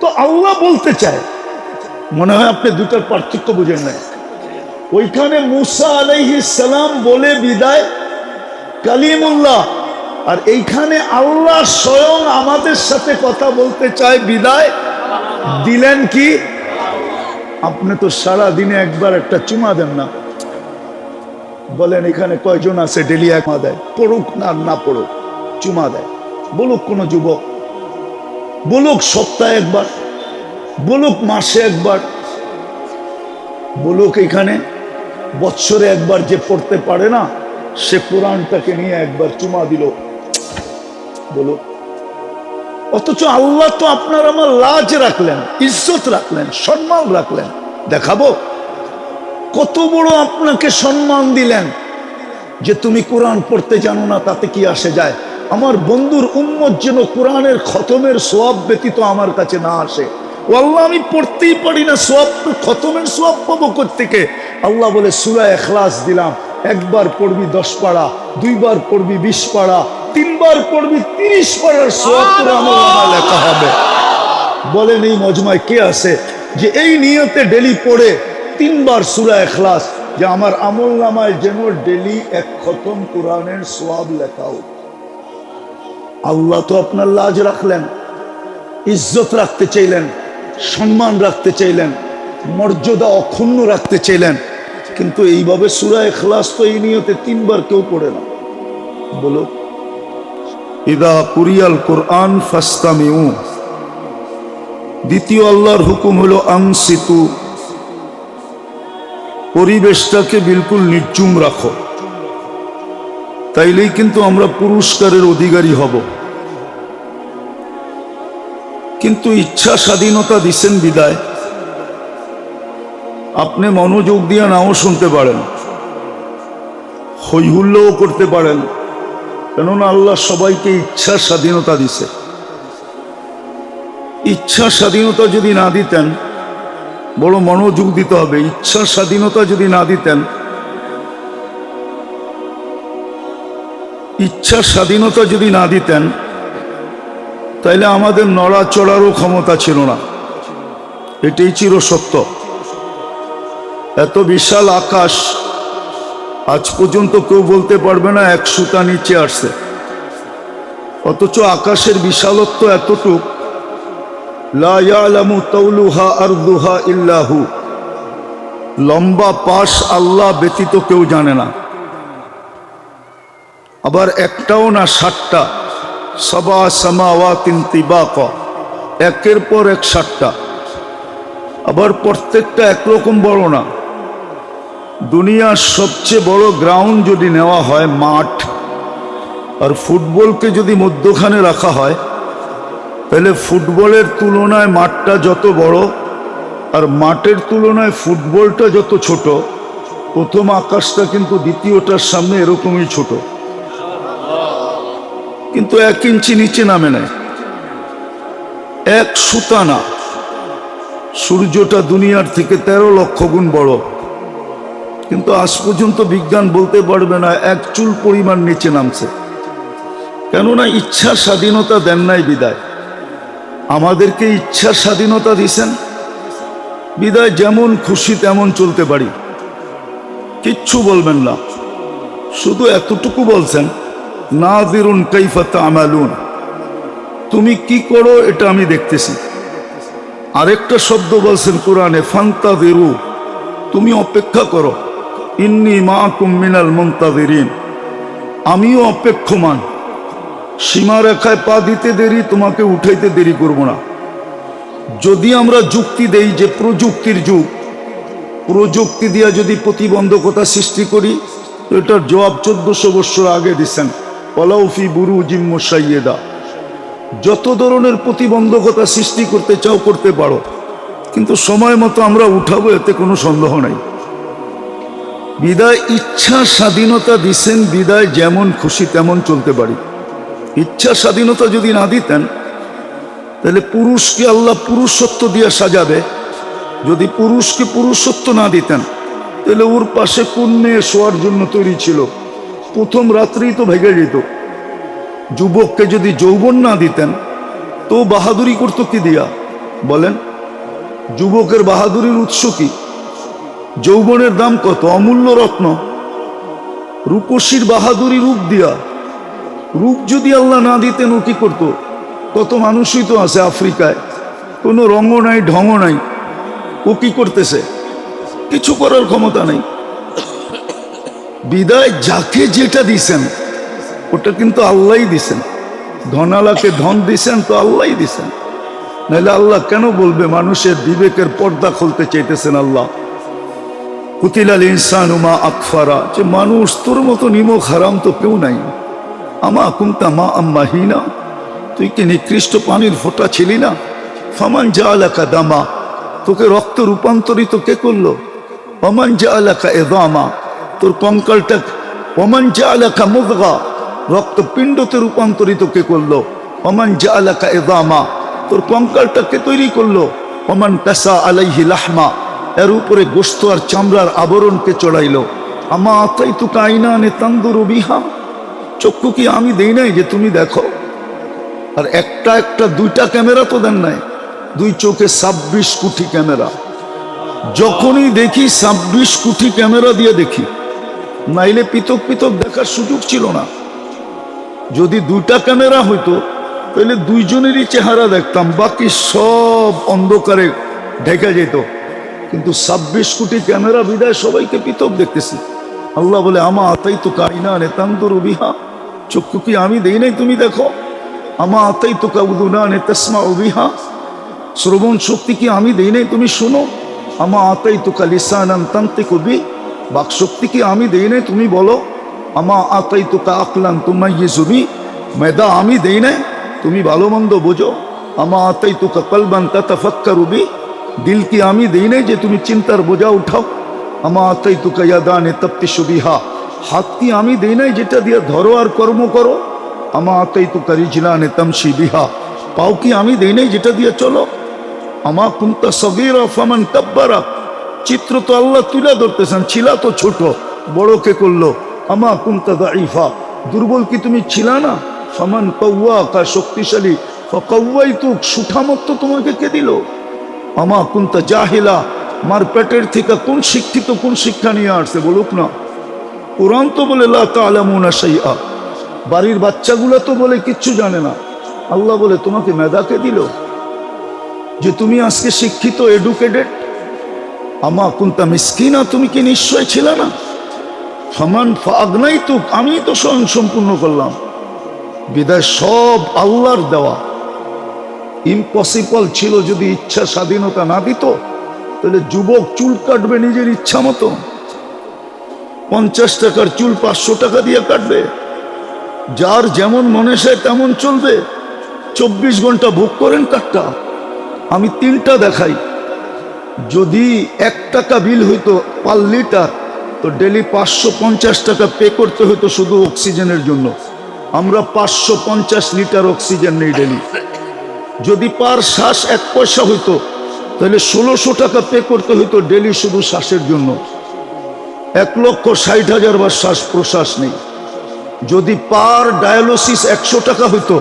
তো আল্লাহ বলতে চায়। মনে হয় আপনি দুটার পার্থক্য বুঝেন নাই। ওইখানে মুসা আলাইহিস সালাম বলে বিদায়, কালিমুল্লাহ। আর এইখানে আল্লাহ স্বয়ং আমাদের সাথে কথা বলতে চায়, বিদায়। দিলেন কি? আপনি তো সারা দিনে একবার একটা চুমা দেন না। বলেন, এখানে কয়জন আছে? ডেলি এক দেয়। পড়ুক না না পড়ুক, চুমা দেয়। বলুক কোনো যুবক। বলুক সপ্তাহে একবার, বলুক মাসে একবার, বলুক এখানে বৎসরে একবার যে পড়তে পারে না, সে কোরআনটাকে নিয়ে একবার চুমা দিল। বলুক। অথচ আল্লাহ তো আপনার আমার লাজ রাখলেন, ইজ্জত রাখলেন, সম্মান রাখলেন। দেখাবো। কত বড় আপনাকে সম্মান দিলেন যে তুমি কোরআন পড়তে জানো না, তাতে কি আসে যায়? আমার বন্ধুর উম্মত যেন কোরআনের খতমের সোয়াব ব্যতীত আমার কাছে না আসে। ও আল্লাহ আমি পড়তেই পারি না সোয়াব খতমের সোয়াব পাবো থেকে আল্লাহ বলে সুরা এখলাস দিলাম। একবার পড়বি দশ পাড়া দুইবার পড়বি বিশ পাড়া তিনবার পড়বি তিরিশ পাড়ার সোয়াব নামায় লেখা হবে। বলেন এই মজমায় কে আছে যে এই নিয়তে ডেলি পড়ে তিনবার সুরা এখলাস যে আমার আমল নামায় যেন ডেলি এক খতম কোরআনের সোয়াব লেখা হোক। আল্লাহ তো আপনার লাজ রাখলেন, ইজ্জত রাখতে চাইলেন, সম্মান রাখতে চাইলেন, মর্যাদা অক্ষুণ্ণ রাখতে চাইলেন, কিন্তু এইভাবে সুরা এখলাস তো এই নিয়তে তিনবার কেউ পড়ে না। বলো, ইদা কুরিয়াল কোরআন ফাস্তামিউ। দ্বিতীয় আল্লাহর হুকুম হলো, আংসিতু। পরিবেশটাকে বিলকুল নির্জুম রাখো। তাইলেই কিন্তু আমরা পুরস্কারের অধিকারী হব। কিন্তু ইচ্ছা স্বাধীনতা দিচ্ছেন বিদায়। আপনি মনোযোগ দিয়ে নাও শুনতে পারেন। হৈহুল্লও করতে পারেন। কেননা আল্লাহ সবাইকে ইচ্ছা স্বাধীনতা দিছে। ইচ্ছা স্বাধীনতা যদি না দিতেন, বড় মনোযোগ দিতে হবে। ইচ্ছা স্বাধীনতা যদি না দিতেন ইচ্ছা স্বাধীনতা যদি না দিতেন, তাইলে আমাদের নড়াচড়ারও ক্ষমতা ছিল না। এটাই চির সত্য। এত বিশাল আকাশ আজ পর্যন্ত কেউ বলতে পারবে না এক সুতা নিচে আসছে। অথচ আকাশের বিশালত্ব এতটুক ইল্লাহু। লম্বা পাশ আল্লাহ ব্যতীত কেউ জানে না। আবার একটাও না ষাটটা সবা সামাওয়াতিন তিবাক। একের পর এক ষাটটা আবার প্রত্যেকটা একরকম বড় না। দুনিয়ার সবচেয়ে বড় গ্রাউন্ড যদি নেওয়া হয় মাঠ, আর ফুটবলকে যদি মধ্যখানে রাখা হয়, তাহলে ফুটবলের তুলনায় মাঠটা যত বড়, আর মাঠের তুলনায় ফুটবলটা যত ছোট, প্রথম আকাশটা কিন্তু দ্বিতীয়টার সামনে এরকমই ছোট। কিন্তু এক ইঞ্চি নিচে নামে নেয় এক সুতা না। সূর্যটা দুনিয়ার থেকে তেরো লক্ষ গুণ বড়। কিন্তু আজ পর্যন্ত বিজ্ঞান বলতে পারবে না, এক চুল পরিমাণ নিচে নামছে। কেননা ইচ্ছা স্বাধীনতা দেন নাই বিদায়। আমাদেরকে ইচ্ছা স্বাধীনতা দিছেন। বিদায় যেমন খুশি তেমন চলতে পারি। কিচ্ছু বলবেন না। শুধু এতটুকু বলছেন না দিরুন কৈফাত আমালুন তুমি কি করো এটা আমি দেখতেছি। আরেকটা শব্দ বলছেন কোরআনে ফান্তা দিরু তুমি অপেক্ষা করো। ইন্নি মা কুমিনাল মন্তাদিরিন আমিও অপেক্ষমান। সীমারেখায় পা দিতে দেরি, তোমাকে উঠাইতে দেরি করব না। যদি আমরা যুক্তি দেই যে প্রযুক্তির যুগ, প্রযুক্তি দিয়া যদি প্রতিবন্ধকতা সৃষ্টি করি তো এটার জবাব চোদ্দশো বৎসর আগে দিচ্ছেন। পলাউফি বুরু জিম্ম সাইয়েদা যত ধরনের প্রতিবন্ধকতা সৃষ্টি করতে চাও, করতে পারো। কিন্তু সময় মতো আমরা উঠাবো, এতে কোনো সন্দেহ নাই। বিদায় ইচ্ছা স্বাধীনতা দিছেন, বিদায় যেমন খুশি তেমন চলতে পারি। ইচ্ছা স্বাধীনতা যদি না দিতেন, তাহলে পুরুষকে আল্লাহ পুরুষত্ব দিয়ে সাজাবে। যদি পুরুষকে পুরুষত্ব না দিতেন, তাহলে ওর পাশে কোন মেয়ে শোয়ার জন্য তৈরি ছিল। প্রথম রাত্রেই তো ভেঙে যেত। যুবককে যদি যৌবন না দিতেন, তো বাহাদুরি করতো কি দিয়া? বলেন, যুবকের বাহাদুরির উৎস কি? যৌবনের দাম কত? অমূল্য রত্ন। রূপসীর বাহাদুরি রূপ দিয়া। রূপ যদি আল্লাহ না দিতেন, ও কি করতো? কত মানুষই তো আছে আফ্রিকায়। কোনো রঙ নাই ঢঙ নাই। ও কি করতেছে? কিছু করার ক্ষমতা নেই। বিদায় যাকে যেটা দিছেন, ওটা কিন্তু আল্লাহই দিছেন। ধনালাকে ধন দিছেন তো আল্লাহই দিছেন। নাহলে আল্লাহ কেন বলবে মানুষের বিবেকের পর্দা খুলতে চাইতেছেন আল্লাহ? কুতিলাল ইনসান উমা আকফারা, যে মানুষ তোর মতো নিমক হারাম তো কেউ নাই। আমা কুমতা মা আম্মা হিনা, তুই কি নিকৃষ্ট পানির ফোঁটা ছিলি না? ফামান যা এলাকা দামা, তোকে রক্ত রূপান্তরিত কে করল? অমান যা এলাকা এদামা তোর কঙ্কালটা অমান যা এলাকা মুদগা রক্ত পিণ্ডতে রূপান্তরিত কে করল? অমান যা এলাকা এদামা তোর কঙ্কালটাকে তৈরি করল? অমান কাসা আলাইহি লাহমা। এর উপরে গোস্ত আর চামড়ার আবরণকে চড়াইলো? আমা আতাই তুকা আইনা নে তান্দুর বিহা। চক্ষু কি আমি দেই নাই যে তুমি দেখো? আর একটা একটা দুইটা ক্যামেরা তো দেন নাই। দুই চোখে ছাব্বিশ কোটি ক্যামেরা। যখনই দেখি ছাব্বিশ কোটি ক্যামেরা দিয়ে দেখি। নাইলে পৃথক পৃথক দেখার সুযোগ ছিল না। যদি দুইটা ক্যামেরা হইতো, তাহলে দুইজনেরই চেহারা দেখতাম, বাকি সব অন্ধকারে ঢেকে যেত। কিন্তু ছাব্বিশ কোটি ক্যামেরা বিদায় সবাইকে পৃথক দেখতেছি। আল্লাহ বলে, আমা আতাই তো কাইনা নে তান্দুর বিহা। চক্ষু কি আমি দেই নাই তুমি দেখো? আমা আতাই তো কাউদুনা নে তসমা বিহা। শ্রবণ শক্তি কি আমি দেই নাই তুমি শোনো? আমা আতাই তো কালিসানান তান্তে কবি বাক শক্তি কি আমি দেই নাই, তুমি বলো। আমা আতাই তো কা আকলান তোমাই জুবি মেদা আমি দেই নাই, তুমি ভালো মন্দ বোঝো। আমা আতাই তো কলবান তাতাফাক্কার উবি দিল কি আমি দেই নাই যে তুমি চিন্তার বোঝা উঠাও। আমা আতাই তো কা ইয়াদানে তপ্তি সুবিহা হাত কি আমি দেই নাই যেটা দিয়ে ধরো আর কর্ম করো। আমা আতাই তো কা রিজলানে তমশি বিহা। পাও কি আমি দেই নাই যেটা দিয়ে চলো। আমা কুন্তা সগির ফামান কাব্বারা চিত্র তো আল্লাহ তুলে ধরতেছেন, ছিলা তো ছোট বড়কে করল? আমা কুন্তা দাইফা দুর্বল কি তুমি ছিলা না? ফামান কৌয়া কা শক্তিশালী। কৌয়াই তো সুঠামত্ব তোমাকে কে দিল? আমা কুন্তা জাহিলা। মার পেটের থেকে কোন শিক্ষিত, কোন শিক্ষা নিয়ে আসছে বলুক না। কোরআন তো বলে, লা তালামুনা শাইআ। বাড়ির বাচ্চাগুলো তো বলে, কিচ্ছু জানে না। আল্লাহ বলে, তোমাকে মেধাকে দিল? যে তুমি আজকে শিক্ষিত, এডুকেটেড আমা কুন্তা মিসকিনা, তুমি কি নিশ্চয় ছিল না? সমান ফাগনাই তো আমি তো স্বয়ং সম্পূর্ণ করলাম। বিদায় সব আল্লাহর দেওয়া। ইম্পসিবল ছিল যদি ইচ্ছা স্বাধীনতা না দিত, তাহলে যুবক চুল কাটবে নিজের ইচ্ছা মতো। পঞ্চাশ টাকার চুল পাঁচশো টাকা দিয়ে কাটবে। যার যেমন মনে চায় তেমন চলবে। চব্বিশ ঘণ্টা ভোগ করেন কাটটা আমি তিনটা দেখাই। যদি এক টাকা বিল হইতো পার লিটার, তো ডেলি পাঁচশো পঞ্চাশ টাকা পে করতে হতো শুধু অক্সিজেনের জন্য। আমরা পাঁচশো পঞ্চাশ লিটার অক্সিজেন নেই ডেলি। যদি পার শ্বাস এক পয়সা হইতো, তাহলে ষোলোশো টাকা পে করতে হইতো ডেলি শুধু শ্বাসের জন্য। এক লক্ষ ষাট হাজার বার শ্বাস প্রশ্বাস নেই। যদি পার ডায়ালিসিস একশো টাকা হইতো,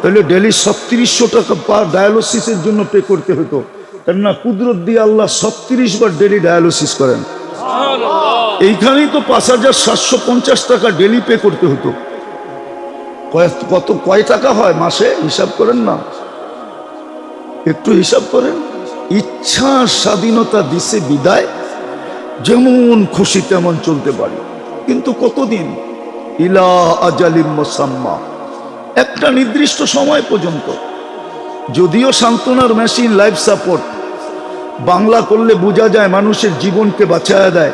তাহলে ডেলি ছত্রিশশো টাকা পার ডায়ালিসিসের জন্য পে করতে হতো কেননা কুদরত দিয়ে আল্লাহ ছত্রিশ বার ডেলি ডায়ালিসিস করেন। এইখানেই তো পাঁচ হাজার সাতশো পঞ্চাশ টাকা ডেলি পে করতে হতো। কত কয় টাকা হয় মাসে? হিসাব করেন না। একটু হিসাব করেন। ইচ্ছা স্বাধীনতা দিছে বিদায় যেমন খুশি তেমন চলতে পারি। কিন্তু কতদিন? ইলা আজালিম মোসাম্মা। একটা নির্দিষ্ট সময় পর্যন্ত। যদিও সান্ত্বনার মেশিন লাইফ সাপোর্ট বাংলা করলে বোঝা যায় মানুষের জীবনকে বাঁচায় দেয়।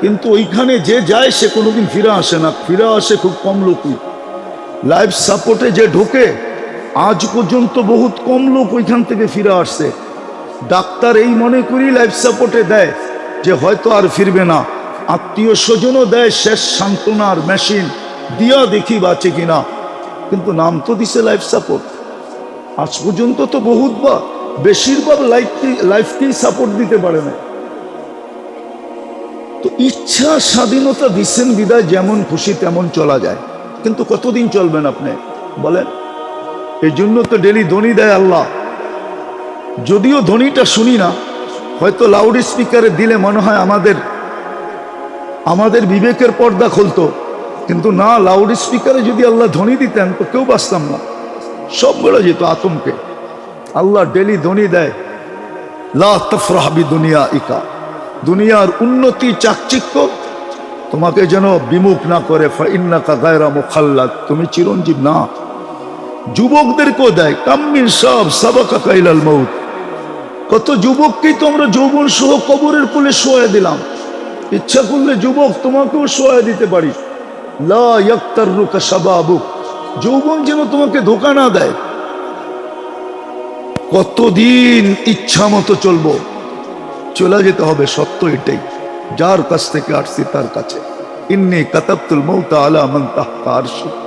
কিন্তু ওইখানে যে যায়, সে কোনোদিন ফিরে আসে না। ফিরে আসে খুব কম লোকই। লাইফ সাপোর্টে যে ঢোকে, আজ পর্যন্ত বহুত কম লোক ওইখান থেকে ফিরে আসছে ডাক্তার এই মনে করি লাইফ সাপোর্টে দেয় যে হয়তো আর ফিরবে না। আত্মীয় স্বজনও দেয় শেষ সান্ত্বনার মেশিন দিয়া দেখি বাঁচে কিনা। কিন্তু নাম তো দিছে লাইফ সাপোর্ট আজ পর্যন্ত তো বহুতবার বেশিরভাগ লাইফকে লাইফকেই সাপোর্ট দিতে পারে না। তো ইচ্ছা স্বাধীনতা দিচ্ছেন বিদায় যেমন খুশি তেমন চলা যায়। কিন্তু কতদিন চলবেন আপনি? বলেন। এই জন্য তো ডেলি দনি দেয় আল্লাহ। যদিও ধ্বনিটা শুনি না, হয়তো লাউড স্পিকারে দিলে মনে হয় আমাদের আমাদের বিবেকের পর্দা খুলতো। কিন্তু না লাউড স্পিকারে যদি আল্লাহ ধ্বনি দিতেন, তো কেউ বাঁচতাম না। সব বেড়ে যেত আতঙ্কে। আল্লাহ ডেলি ধ্বনি দেয়, লা তফরাহবি দুনিয়া ইকা দুনিয়ার উন্নতি চাকচিক্য তোমাকে যেন বিমুখ না করে। তুমি চিরঞ্জীব না। যুবকদেরকেও দেয়, কাম্মিন সব সাবাকা কাইলাল মৌত কত যুবককেই তোমরা যৌবন সহ কবরের কোলে শোয়া দিলাম ইচ্ছা করলে যুবক তোমাকেও শোয়া দিতে পারি। লা ইয়াক্তাররুকা শাবাবুক যৌবন যেন তোমাকে ধোকা না দেয়। কতদিন ইচ্ছা মতো চলবো? চলে যেতে হবে সত্য এটাই। যার কাছ থেকে আসছি তার কাছে। ইন্নি কাতাবতুল মৌতা আলা মান তাহতা আরশু।